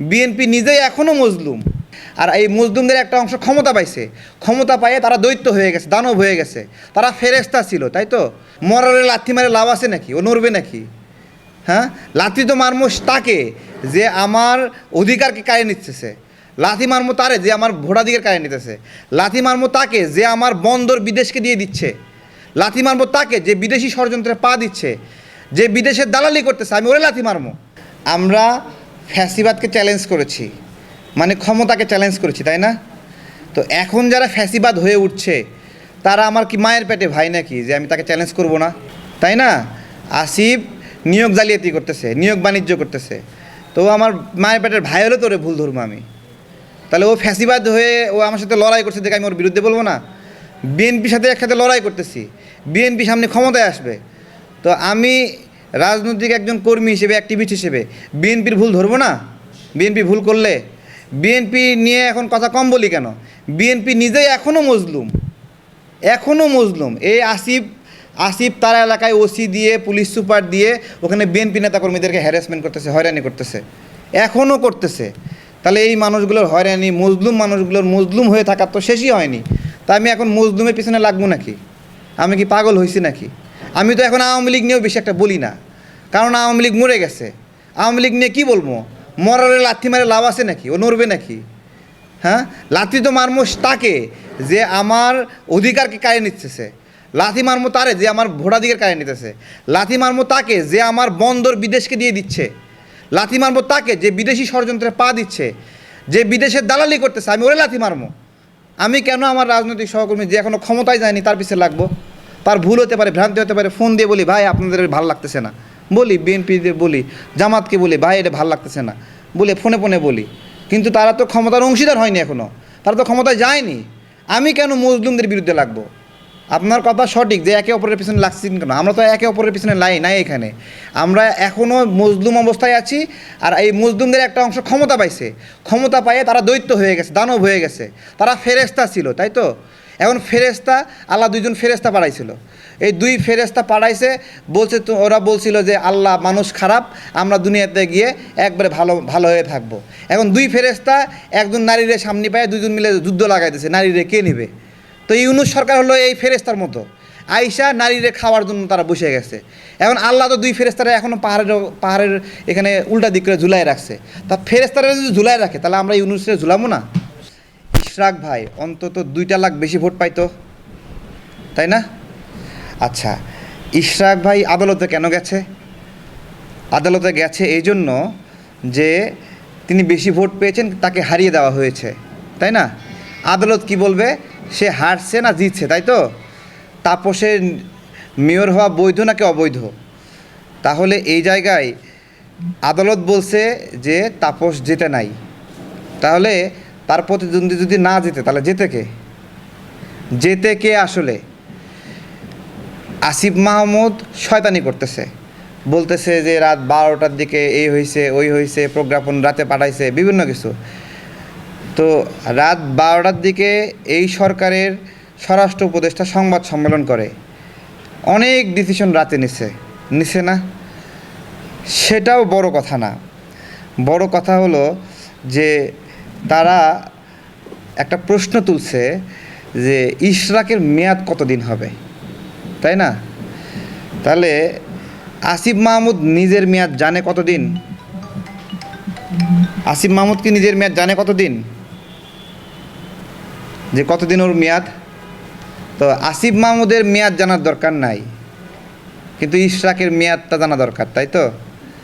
BNP নিজেই এখনও মজলুম। আর এই মজলুমদের একটা অংশ ক্ষমতা পাইছে। ক্ষমতা পাইয়ে তারা দৈত্য হয়ে গেছে, দানব হয়ে গেছে। তারা ফেরেস্তা ছিল, তাই তো? মরারে লাথি মারে লাভ আছে নাকি? ও নড়বে নাকি? হ্যাঁ? লাথি তো মারমো তাকে, যে আমার অধিকারকে কায়ে নিচ্ছে লাথি মারমো তারে, যে আমার ভোটাধিকার কায়ে নিতেছে। লাথি মারমো তাকে, যে আমার বন্দর বিদেশকে দিয়ে দিচ্ছে। লাথি মারমো তাকে, যে বিদেশি ষড়যন্ত্রে পা দিচ্ছে। যে বিদেশের দালালি করতেছে, আমি ওরে লাথি মারমো। আমরা ফ্যাসিবাদকে চ্যালেঞ্জ করেছি। মানে ক্ষমতাকে চ্যালেঞ্জ করেছি, তাই না? তো এখন যারা ফ্যাসিবাদ হয়ে উঠছে, তারা আমার কি মায়ের পেটে ভাই নাকি, যে আমি তাকে চ্যালেঞ্জ করব না? তাই না? আসিফ নিয়োগ জালিয়াতি করতেছে, নিয়োগ বাণিজ্য করতেছে। তো আমার মায়ের পেটের ভাই হলে তোরে ভুল ধরবো আমি। তাহলে ও ফ্যাসিবাদ হয়ে ও আমার সাথে লড়াই করছে দেখে আমি ওর বিরুদ্ধে বলব না? বিএনপির সাথে একসাথে লড়াই করতেছি। বিএনপি সামনে ক্ষমতায় আসবে। তো আমি রাজনৈতিক একজন কর্মী হিসেবে অ্যাক্টিভিস্ট হিসেবে, বিএনপির ভুল ধরবো না? বিএনপি ভুল করলে? বিএনপি নিয়ে এখন কথা কম বলি কেন? বিএনপি নিজেই এখনও মজলুম। এখনও মজলুম। এই আসিফ আসিফ তার এলাকায় ওসি দিয়ে, পুলিশ সুপার দিয়ে, ওখানে বিএনপি নেতাকর্মীদেরকে হ্যারাসমেন্ট করতেছে, হয়রানি করতেছে। এখনও করতেছে। তাহলে এই মানুষগুলোর হয়রানি, মজলুম মানুষগুলোর মজলুম হয়ে থাকার তো শেষই হয়নি। তা আমি এখন মজলুমের পিছনে লাগবো নাকি? আমি কি পাগল হয়েছি নাকি? আমি তো এখন আওয়ামী লীগ নিয়েও বেশি একটা বলি না। কারণ আওয়ামী লীগ মরে গেছে। আওয়ামী লীগ নিয়ে কী বলব? মরারে লাথি মারে লাভ আছে নাকি? ও নড়বে নাকি? হ্যাঁ? লাথি তো মারমো তাকে যে আমার অধিকারকে কায়ে নিচ্ছে লাথি মারমো তারে যে আমার ভোটাধিকার কায়ে নিতেছে। লাথি মারমো তাকে যে আমার বন্দর বিদেশকে দিয়ে দিচ্ছে। লাথি মারমো তাকে যে বিদেশি ষড়যন্ত্রে পা দিচ্ছে। যে বিদেশের দালালি করতেছে, আমি ওরে লাথি মারমো। আমি কেন আমার রাজনৈতিক সহকর্মী যে এখনও ক্ষমতায় যায়নি, তার পিছিয়ে লাগবো? তার ভুল হতে পারে, ভ্রান্তি হতে পারে, ফোন দিয়ে বলি, ভাই, আপনাদের ভালো লাগতেছে না। বলি, বিএনপি দিয়ে বলি, জামাতকে বলি, ভাই, এটা ভালো লাগতেছে না। বলে ফোনে ফোনে বলি। কিন্তু তারা তো ক্ষমতার অংশীদার হয়নি এখনও তারা তো ক্ষমতায় যায়নি। আমি কেন মজলুমদের বিরুদ্ধে লাগবো? আপনার কথা সঠিক যে একে অপরের পিছনে লাগছেন কেন? আমরা তো একে অপরের পিছনে লাই নাই এখানে। আমরা এখনও মজলুম অবস্থায় আছি আর এই মজলুমদের একটা অংশ ক্ষমতা পাইছে। ক্ষমতা পাইয়ে তারা দৈত্য হয়ে গেছে, দানব হয়ে গেছে। তারা ফেরেস্তা ছিল, তাই তো? এখন ফেরেস্তা আল্লাহ দুইজন ফেরেস্তা পাঠাইছিল। এই দুই ফেরেস্তা পাঠাইছে, বলছে তো, ওরা বলছিল যে আল্লাহ মানুষ খারাপ, আমরা দুনিয়াতে গিয়ে একবারে ভালো ভালো হয়ে থাকব। এখন দুই ফেরেস্তা একজন নারীরে সামনে পায় দুজন মিলে যুদ্ধ লাগাইতেছে, নারীরে কে নেবে? তো ইউনুস সরকার হলো এই ফেরেস্তার মতো। আইসা নারীরে খাওয়ার জন্য তারা বসে গেছে। এখন আল্লাহ তো দুই ফেরেস্তারা এখনও পাহাড়ের পাহাড়ের এখানে উল্টা দিক করে ঝুলাই রাখছে। তা ফেরেস্তারা যদি ঝুলাই রাখে, তাহলে আমরা ইউনুসরে ঝুলাবো না? ইশরাক ভাই, অন্তত দুইটা লাখ বেশি ভোট পাইতো। তাই না? আচ্ছা ইশরাক ভাই আদালতে কেন গেছে? আদালতে গেছে এই জন্য যে তিনি বেশি ভোট পেয়েছেন, তাকে হারিয়ে দেওয়া হয়েছে। তাই না? আদালত কি বলবে? সে হারছে না জিতছে, তাই তো? তাপসের মেয়র হওয়া বৈধ নাকি অবৈধ? তাহলে এই জায়গায় আদালত বলছে যে তাপস জেতে নাই। তাহলে তার প্রতিদ্বন্দ্বী যদি না যেতে তাহলে যেতে কে? যেতে কে আসলে? আসিফ মাহমুদ শয়তানি করতেছে। বলতেছে যে রাত বারোটার দিকে এই হয়েছে ওই হয়েছে প্রজ্ঞাপন রাতে পাঠাইছে, বিভিন্ন কিছু। তো রাত বারোটার দিকে এই সরকারের স্বরাষ্ট্র উপদেষ্টা সংবাদ সম্মেলন করে। অনেক ডিসিশন রাতে নিছে। নিছে না? সেটাও বড় কথা না। বড় কথা হলো যে তারা একটা প্রশ্ন তুলছে যে ইশরাকের মেয়াদ কতদিন হবে? তাই না? তাহলে আসিফ মাহমুদ নিজের মেয়াদ জানে কতদিন? আসিফ মাহমুদ কি নিজের মেয়াদ জানে কতদিন? যে কতদিন ওর মেয়াদ? তো আসিফ মাহমুদের মেয়াদ জানার দরকার নাই। কিন্তু ইশরাকের মেয়াদটা জানা দরকার, তাই তো?